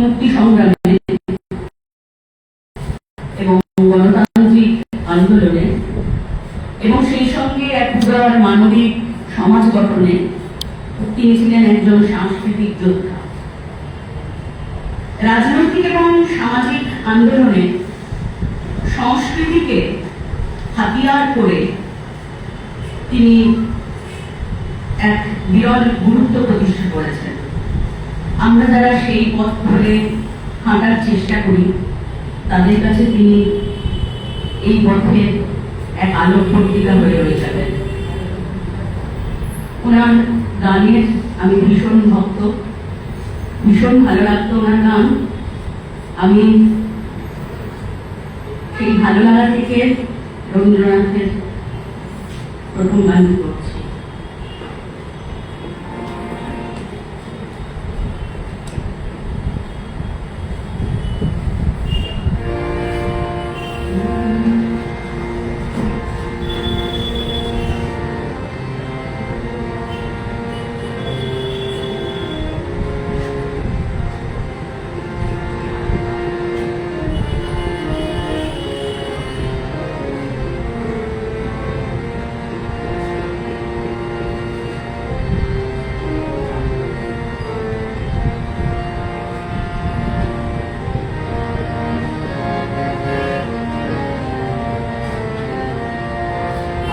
মুক্তি সংগ্রামে এবং গণতান্ত্রিক আন্দোলনে এবং সেই সঙ্গে এক উদার মানবিক সমাজ গঠনে তিনি ছিলেন একজন সাংস্কৃতিক যোদ্ধা। রাজনৈতিক এবং সামাজিক আন্দোলনে সংস্কৃতিকে হাতিয়ার করে তিনি এক বিরল গুরুত্ব প্রতিষ্ঠা করেছেন। আমরা যারা সেই পথ ধরে হাঁটার চেষ্টা করি, তাদের কাছে তিনি এই পথে এক আলোক পত্রিকা হয়ে রয়ে যাবেন। ওনার গানের আমি ভীষণ ভক্ত, ভীষণ ভালো লাগতো ওনার গান। আমি সেই ভালো লাগা থেকে রবীন্দ্রনাথের প্রথম গান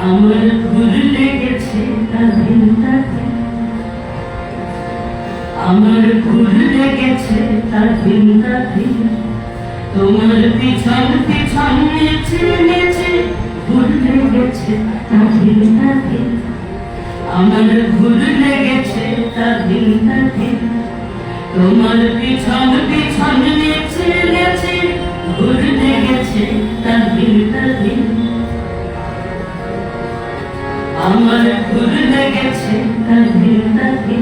আমার ভুল লেগেছে তাহিনটাতে আমার ভুল লেগেছে তাহিনটাতে তোমার পিছন পিছন নেচে নেচে ভুল লেগেছে তাহিনটাতে আমার ভুল লেগেছে তাহিনটাতে তোমার পিছন পিছন নেচে নেচে ভুল লেগেছে তাহিনটাতে আমার ভুল লেগেছে কাঁধে কাঁধে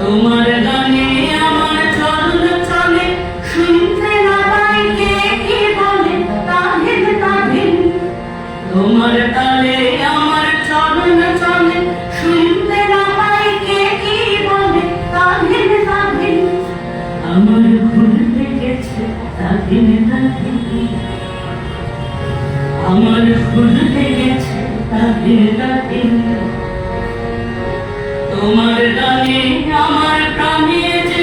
তোমার গানে আমার চরণ চলে, শুনতে না পাই কে কি বলে তাহিন তাহিন তোমার তালে আমার চরণ চলে, শুনতে না পাই কে কি বলে তাহিন তাহিন আমার ভুল লেগেছে তাহিন তাহিন আমার ফুল গেছে তাকে তাকে তোমার গানে আমার প্রাণে যে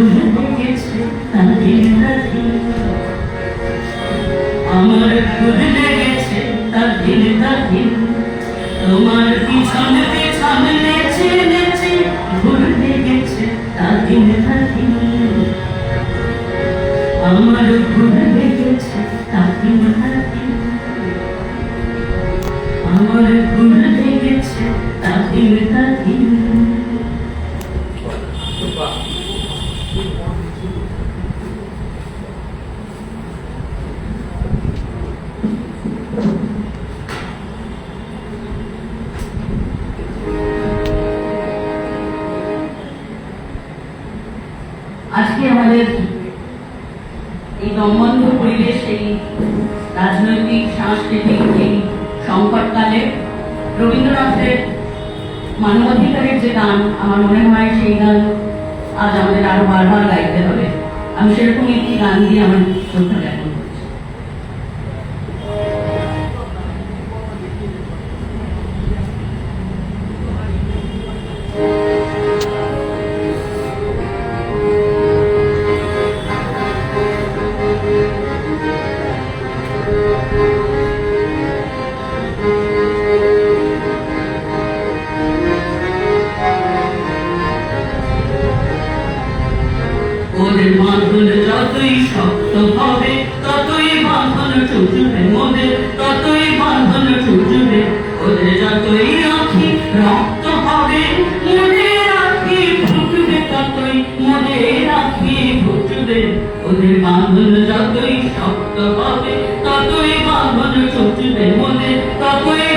আমার ভুল লেগেছে আমার ভুল লেগেছে তাহিন তাহিন তোমার পিছন পিছন ভুল লেগেছে তাহিন তাহিন আমার ভুল লেগেছে তাহিন তাহিন আমার ভুল লেগেছে তাহিন তাহিন আজকে আমাদের এই দমবন্ধ পরিবেশ, এই রাজনৈতিক, সাংস্কৃতিক এই সংকটকালে রবীন্দ্রনাথের মানবাধিকারের যে গান, আমার মনে হয় সেই গান আজ আমাদের আরও বারবার গাইতে হবে। আমি সেরকম একটি গান দিয়ে আমার শ্রদ্ধা জ্ঞাপন করছি শক্ত হবে, ততই বাঁধন চুচবে মোদের ততই বাঁধন চুচবে ওদের যতই আখি রক্ত হবে মোদের আখি ফুটবে ততই মোদের আখি ফুটবে। ওদের বাঁধন যতই শক্ত হবে, ততই বাঁধন চুচবে মোদের ততই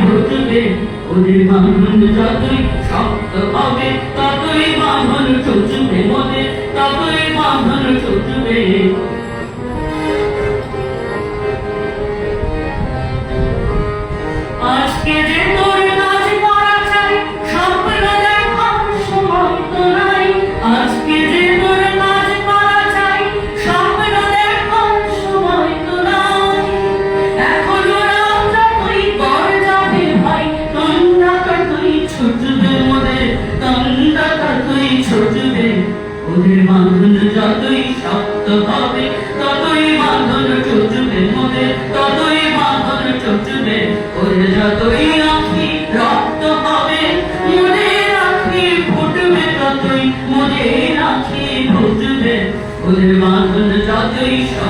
ফুটবে ওদের বাঁধন যতই শক্ত হবে ততই বাঁধন চুচবে মনে ততই বাঁধন চুচবে আজকে যে ওদের বাঁধন যতই শক্ত যতই আখি রক্ত হবে আখি ফুটবে ততই মোদের আখি ফুটবে। ওদের বাঁধন যতই শক্ত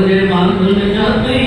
ওদের মানুষ যতই